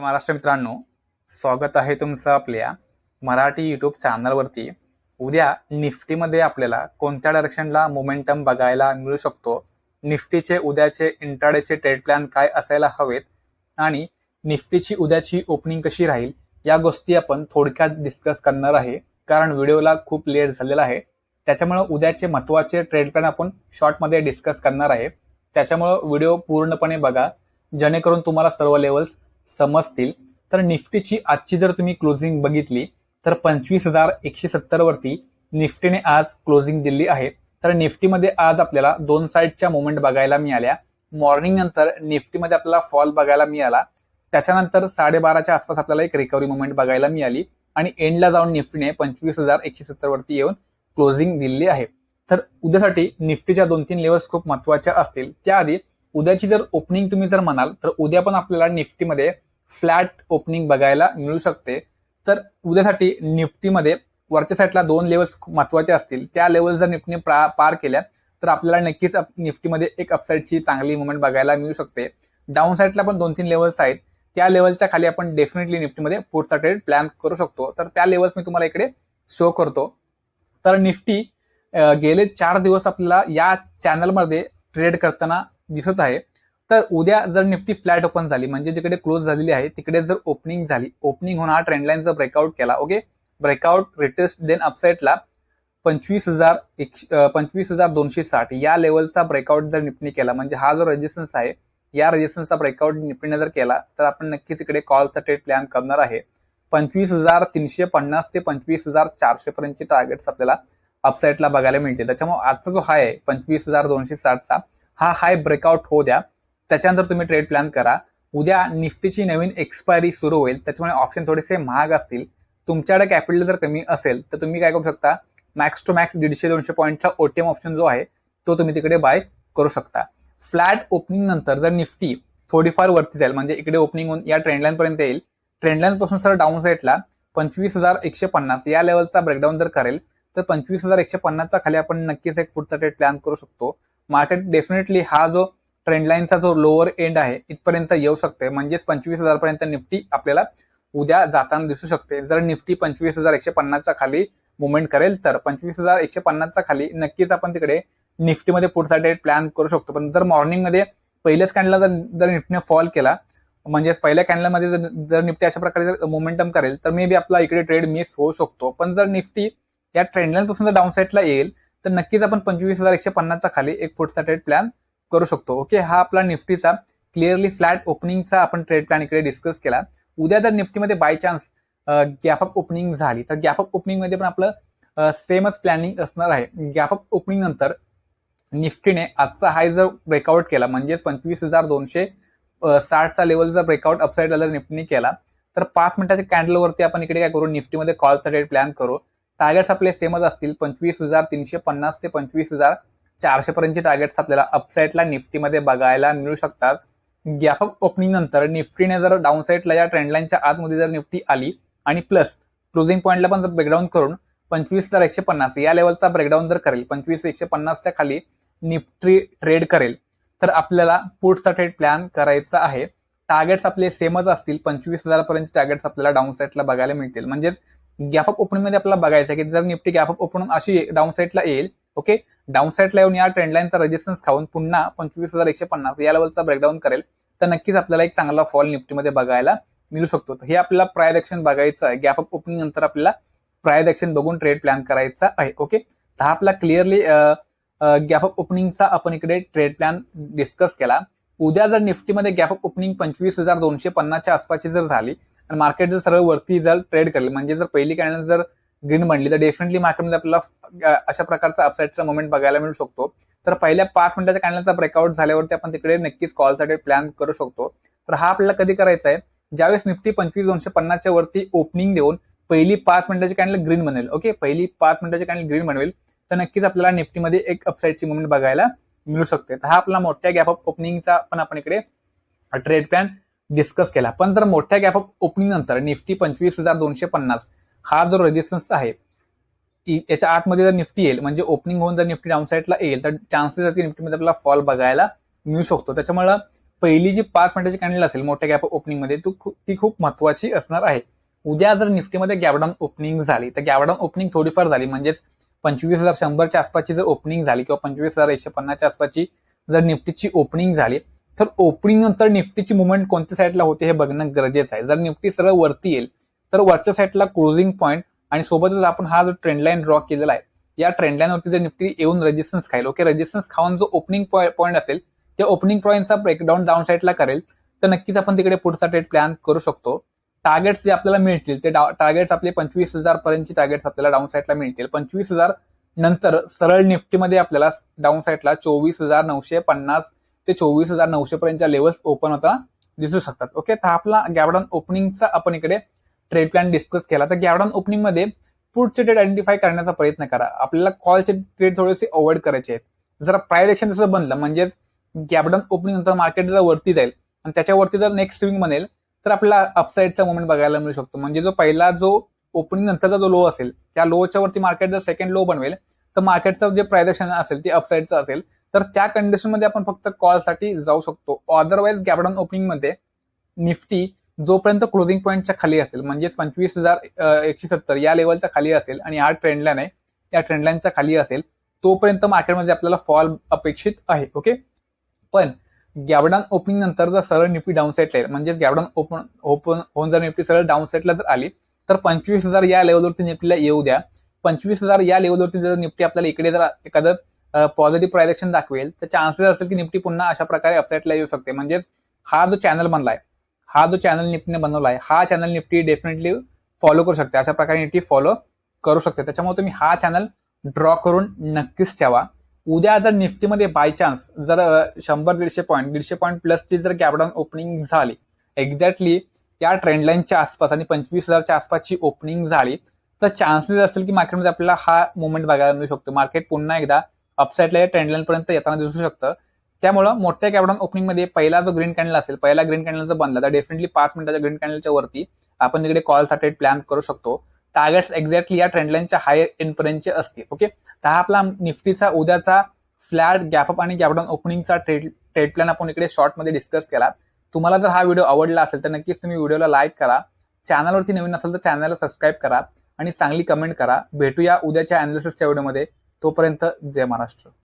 महाराष्ट्र मित्रांनो. स्वागत आहे तुमचं आपल्या मराठी युट्यूब चॅनलवरती उद्या निफ्टीमध्ये आपल्याला कोणत्या डायरेक्शनला मोमेंटम बघायला मिळू शकतो? निफ्टीचे उद्याचे इंट्राडेचे ट्रेड प्लॅन काय असायला हवेत? आणि निफ्टीची उद्याची ओपनिंग कशी राहील? या गोष्टी आपण थोडक्यात डिस्कस करणार आहे. कारण व्हिडिओला खूप लेट झालेला आहे. त्याच्यामुळे उद्याचे महत्त्वाचे ट्रेड प्लॅन आपण शॉर्टमध्ये डिस्कस करणार आहे. त्याच्यामुळं व्हिडिओ पूर्णपणे बघा. जेणेकरून तुम्हाला सर्व लेवल्स समजतील. तर निफ्टीची आजची जर तुम्ही क्लोजिंग बघितली तर पंचवीस हजार एकशे सत्तर वरती निफ्टीने आज क्लोजिंग दिली आहे. तर निफ्टीमध्ये आज आपल्याला दोन साईडच्या मुवमेंट बघायला मिळाल्या. मॉर्निंग नंतर निफ्टीमध्ये आपल्याला फॉल बघायला मिळाला. त्याच्यानंतर साडेबाराच्या आसपास आपल्याला एक रिकव्हरी मुवमेंट बघायला मिळाली. आणि एंडला जाऊन निफ्टीने पंचवीस हजार एकशे सत्तर वरती येऊन क्लोजिंग दिली आहे. तर उद्यासाठी निफ्टीच्या दोन तीन लेवल्स खूप महत्त्वाच्या असतील. त्याआधी उद्याची जर ओपनिंग तुम्ही जर म्हणाल तर उद्या पण आपल्याला निफ्टीमध्ये फ्लॅट ओपनिंग बघायला मिळू शकते. तर उद्यासाठी निफ्टीमध्ये वरच्या साईडला दोन लेवल्स खूप महत्त्वाचे असतील. त्या लेवल्स जर निफ्टीने पार केल्या तर आपल्याला नक्कीच निफ्टीमध्ये एक अपसाईडची चांगली मुवमेंट बघायला मिळू शकते. डाऊन साईडला पण दोन तीन लेवल्स आहेत. त्या लेवलच्या खाली आपण डेफिनेटली निफ्टीमध्ये पुढचा ट्रेड प्लॅन करू शकतो. तर त्या लेवल्स मी तुम्हाला इकडे शो करतो. तर निफ्टी गेले चार दिवस आपल्याला या चॅनलमध्ये ट्रेड करताना दिसत आहे. तर उद्या जर निफ्टी फ्लॅट ओपन झाली म्हणजे जिकडे क्लोज झालेली आहे तिकडे जर ओपनिंग झाली ओपनिंग होऊन हा ट्रेंडलाईनचा ब्रेकआउट केला ओके ब्रेकआउट रिटेस्ट देन अपसाईडला पंचवीस हजार एकशे पंचवीस हजार दोनशे साठ. या लेवलचा ब्रेकआउट जर निफ्टीने केला म्हणजे हा जो रेजिस्टन्स आहे या रेजिस्टन्सचा ब्रेकआउट निफ्टीने जर केला तर आपण नक्कीच इकडे कॉलचा ट्रेड प्लॅन करणार आहे. पंचवीस हजार तीनशे पन्नास ते पंचवीस हजार चारशे पर्यंतचे टार्गेट्स आपल्याला अपसाईडला बघायला मिळतील. त्याच्यामुळे आजचा जो हाय आहे पंचवीस हजार दोनशे साठचा हा हाय ब्रेकआउट होऊ द्या. त्याच्यानंतर तुम्ही ट्रेड प्लॅन करा. उद्या निफ्टीची नवीन एक्सपायरी सुरू होईल. त्याच्यामुळे ऑप्शन थोडेसे महाग असतील. तुमच्याकडे कॅपिटल जर कमी असेल तर तुम्ही काय करू शकता? मॅक्स टू मॅक्स दीडशे दोनशे पॉईंटचा ओटीएम ऑप्शन जो आहे तो तुम्ही तिकडे बाय करू शकता. फ्लॅट ओपनिंग नंतर जर निफ्टी थोडीफार वरती जाईल म्हणजे इकडे ओपनिंग होऊन या ट्रेंडलाईन पर्यंत येईल. ट्रेंडलाईन पासून सर डाऊन साईडला पंचवीस हजार एकशे पन्नास. या लेवलचा ब्रेकडाऊन जर करेल तर पंचवीस हजार एकशे पन्नासच्या खाली आपण नक्कीच एक पुढचा ट्रेड प्लॅन करू शकतो. मार्केट डेफिनेटली हा जो ट्रेंड लाईनचा जो लोअर एंड आहे इथपर्यंत येऊ शकते. म्हणजेच पंचवीस हजार पर्यंत निफ्टी आपल्याला उद्या जाताना दिसू शकते. जर निफ्टी पंचवीस हजार एकशे पन्नासच्या खाली मुवमेंट करेल तर पंचवीस हजार एकशे पन्नासच्या खाली नक्कीच आपण तिकडे निफ्टीमध्ये पुढचा डेट प्लॅन करू शकतो. पण जर मॉर्निंगमध्ये पहिल्याच कॅन्डला जर जर निफ्टीने फॉल केला म्हणजेच पहिल्या कॅन्डलमध्ये जर जर निफ्टी अशा प्रकारे जर मोमेंटम करेल तर मे बी आपला इकडे ट्रेड मिस होऊ शकतो. पण जर निफ्टी या ट्रेंडलाईन पासून जर डाऊन साईडला येईल तर नक्कीच आपण पंचवीस हजार एकशे पन्नासच्या खाली एक पुढचा ट्रेड प्लॅन करू शकतो. ओके हा आपला निफ्टीचा क्लिअरली फ्लॅट ओपनिंगचा आपण ट्रेड प्लॅन इकडे डिस्कस केला. उद्या जर निफ्टीमध्ये by chance gap up opening झाली तर गॅप अप ओपनिंगमध्ये पण आपलं सेमच प्लॅनिंग असणार आहे. गॅप अप ओपनिंग नंतर निफ्टीने आजचा हाय जर ब्रेकआउट केला म्हणजेच पंचवीस हजार दोनशे साठचा लेवल जर ब्रेकआउट अपसाईडला जर निफ्टीने केला तर पाच मिनिटाच्या कॅन्डलवरती आपण इकडे काय करू? निफ्टीमध्ये कॉलचा ट्रेड प्लॅन करू. टार्गेट्स आपले सेमच असतील पंचवीस हजार तीनशे पन्नास ते पंचवीस हजार चारशे पर्यंतचे टार्गेट्स आपल्याला अपसाईडला निफ्टीमध्ये बघायला मिळू शकतात. गॅप अप ओपनिंग नंतर निफ्टीने जर डाऊन साईडला या ट्रेंडलाईनच्या आतमध्ये जर निफ्टी आली आणि प्लस क्लोजिंग पॉईंटला पण जर ब्रेकडाऊन करून पंचवीस हजार एकशे पन्नास या लेवलचा ब्रेकडाऊन जर करेल पंचवीस एकशे पन्नासच्या खाली निफ्टी ट्रेड करेल तर आपल्याला पुढचा ट्रेड प्लॅन करायचा आहे. टार्गेट्स आपले सेमच असतील पंचवीस हजार पर्यंत टार्गेट्स आपल्याला डाऊन साईडला बघायला मिळतील. म्हणजेच गॅप अप ओपनिंगमध्ये आपल्याला बघायचं की जर निफ्टी गॅप अप ओपन अशी डाऊन साईडला येईल ओके डाऊन साईडला येऊन या ट्रेंडलाईनचा रेजिस्टन्स खाऊन पुन्हा पंचवीस हजार एकशे पन्नास या लेवलचा ब्रेकडाऊन करेल. तर नक्कीच आपल्याला एक चांगला फॉल निफ्टीमध्ये बघायला मिळू शकतो. हे आपल्याला प्रायर ऍक्शन बघायचं आहे. गॅप अप ओपनिंग नंतर आपल्याला प्रायर ऍक्शन बघून ट्रेड प्लॅन करायचा आहे. ओके तर हा आपला क्लिअरली गॅप अप ओपनिंगचा आपण इकडे ट्रेड प्लॅन डिस्कस केला. उद्या जर निफ्टीमध्ये गॅप अप ओपनिंग पंचवीस हजार दोनशे पन्नासच्या आसपासची जर झाली आणि मार्केट जर सरळ वरती जर ट्रेड करेल म्हणजे जर पहिली कॅन्डल जर ग्रीन म्हणली तर डेफिनेटली मार्केटमध्ये आपल्याला अशा प्रकारचा अपसाईडचा मोमेंट बघायला मिळू शकतो. तर पहिल्या पाच मिनिटाच्या कॅन्डलचा ब्रेकआउट झाल्यावरती आपण तिकडे नक्कीच कॉलसाठी प्लॅन करू शकतो. तर हा आपल्याला कधी करायचा आहे? ज्यावेळेस निफ्टी पंचवीस दोनशे पन्नासच्या वरती ओपनिंग देऊन पहिली पाच मिनिटाची कॅन्डल ग्रीन बनेल ओके पहिली पाच मिनिटाची कॅन्डल ग्रीन बनवेल तर नक्कीच आपल्याला निफ्टीमध्ये एक अपसाईडची मुवमेंट बघायला मिळू शकते. तर हा आपला मोठ्या गॅप ऑफ ओपनिंगचा पण आपण इकडे ट्रेड प्लॅन डिस्कस केला. पण जर मोठ्या गॅप ऑफ ओपनिंग नंतर निफ्टी पंचवीस हजार दोनशे पन्नास हा जो रेजिस्टन्स आहे याच्या आतमध्ये जर निफ्टी येईल म्हणजे ओपनिंग होऊन जर निफ्टी डाऊन साईडला येईल तर चान्सेस आहेत की निफ्टीमध्ये आपल्याला फॉल बघायला मिळू शकतो. त्याच्यामुळे पहिली जी पाच मिनिटाची कॅन्डल असेल मोठ्या गॅप ओपनिंगमध्ये ती खूप- ती खूप महत्वाची असणार आहे. उद्या जर निफ्टीमध्ये गॅपडाऊन ओपनिंग झाली तर गॅपडाऊन ओपनिंग थोडीफार झाली म्हणजेच पंचवीस हजार शंभरच्या आसपासची जर ओपनिंग झाली किंवा पंचवीस हजार एकशे पन्नासच्या आसपासची जर निफ्टीची ओपनिंग झाली तर ओपनिंग नंतर निफ्टीची मुवमेंट कोणत्या साईडला होते हे बघणं गरजेचं आहे. जर निफ्टी सरळ वरती येईल तर वरच्या साईडला क्लोजिंग पॉईंट आणि सोबतच आपण हा जो ट्रेंड लाईन ड्रॉ केलेला आहे या ट्रेंड लाईनवरती जर निफ्टी येऊन रेजिस्टन्स खाईल ओके रेजिस्टन्स खाऊन जो ओपनिंग पॉईंट असेल त्या ओपनिंग पॉईंटचा ब्रेकडाऊन डाऊन साईडला करेल तर नक्कीच आपण तिकडे पुढचा ट्रेड प्लॅन करू शकतो. टार्गेट्स जे आपल्याला मिळतील ते टार्गेट्स आपले पंचवीस हजार पर्यंतची टार्गेट्स आपल्याला डाऊन साईडला मिळतील. पंचवीस हजार नंतर सरळ निफ्टीमध्ये आपल्याला डाऊन साईडला चोवीस हजार नऊशे पन्नास ते चोवीस हजार नऊशे पर्यंतच्या लेवल्स ओपन होता दिसू शकतात ओके तर आपला गॅवडाऊन ओपनिंगचा आपण इकडे ट्रेड प्लॅन डिस्कस केला तर गॅवडॉन ओपनिंगमध्ये पुढचे ट्रेड आयडेंटिफाय करण्याचा प्रयत्न करा. आपल्याला कॉलचे ट्रेड थोडेसे अवॉइड करायचे आहेत. जर प्रायरेशन जसं बनलं म्हणजेच गॅपडाऊन ओपनिंग नंतर मार्केट जर वरती जाईल. आणि त्याच्यावरती जर नेक्स्ट स्विंग बनेल तर आपल्याला अपसाईडचा मुवमेंट बघायला मिळू शकतो. म्हणजे जो पहिला जो ओपनिंग नंतरचा जो लो असेल त्या लोच्या वरती मार्केट जर सेकंड लो बनवेल तर मार्केटचं जे प्रायरेशन असेल ते अपसाईडचं असेल. तर त्या कंडिशनमध्ये आपण फक्त कॉलसाठी जाऊ शकतो. अदरवाईज गॅपडाऊन ओपनिंगमध्ये निफ्टी जोपर्यंत क्लोजिंग पॉईंटच्या खाली असेल म्हणजेच पंचवीस हजार एकशे सत्तर या लेवलच्या खाली असेल आणि हा ट्रेंडलाईन आहे या ट्रेंडलाईनच्या खाली असेल तोपर्यंत मार्केटमध्ये आपल्याला फॉल अपेक्षित आहे ओके पण गॅवडाऊन ओपनिंग नंतर जर सरळ निफ्टी डाऊन साईडला येईल म्हणजे गॅवडाऊन ओपन ओपन होऊन जर निफ्टी सरळ डाऊन साईडला जर आली तर पंचवीस हजार या लेवलवरती निफ्टीला येऊ द्या. पंचवीस हजार या लेवलवरती जर निफ्टी आपल्याला इकडे जर एखादं पॉझिटिव्ह प्रायरेक्शन दाखवेल तर चान्सेस असेल की निफ्टी पुन्हा अशा प्रकारे अपसाईडला येऊ शकते. म्हणजेच हा जो चॅनल बनलाय हा जो चॅनल निफ्टीने बनवला आहे हा चॅनल निफ्टी डेफिनेटली फॉलो करू शकते. अशा प्रकारे निफ्टी फॉलो करू शकते. त्याच्यामुळे तुम्ही हा चॅनल ड्रॉ करून नक्कीच ठेवा. उद्या जर निफ्टीमध्ये बाय चान्स जर शंभर दीडशे पॉईंट दीडशे पॉईंट प्लसची जर गॅपडाऊन ओपनिंग झाली एक्झॅक्टली या ट्रेंडलाईनच्या आसपास आणि पंचवीस हजारच्या आसपासची ओपनिंग झाली तर चान्सेस असतील की मार्केटमध्ये आपल्याला हा मुवमेंट बघायला मिळू शकतो. मार्केट पुन्हा एकदा अपसाईडला या ट्रेंडलाईनपर्यंत पर्यंत येताना दिसू शकतं. त्यामुळं मोठ्या कॅपडाऊन ओपनिंगमध्ये पहिला जो ग्रीन कॅन्डल असेल पहिला ग्रीन कॅन्डल जर बनला तर डेफिनेटली पाच मिनिटाच्या ग्रीन कॅन्डलच्या वरती आपण इकडे कॉलसाठी प्लॅन करू शकतो. टार्गेट्स एक्झॅक्टली या ट्रेंडलाईनच्या हायर एंडपर्यंतचे असतील ओके तर हा आपला निफ्टीचा उद्याचा फ्लॅट गॅपअप आणि गॅपडाऊन ओपनिंगचा ट्रेड ट्रेड प्लॅन आपण इकडे शॉर्टमध्ये डिस्कस केला. तुम्हाला जर हा व्हिडिओ आवडला असेल तर नक्कीच तुम्ही व्हिडिओला लाईक करा. चॅनलवरती नवीन असेल तर चॅनलला सबस्क्राईब करा आणि चांगली कमेंट करा. भेटूया उद्याच्या अनालिसिसच्या व्हिडिओमध्ये तोपर्यंत जय महाराष्ट्र.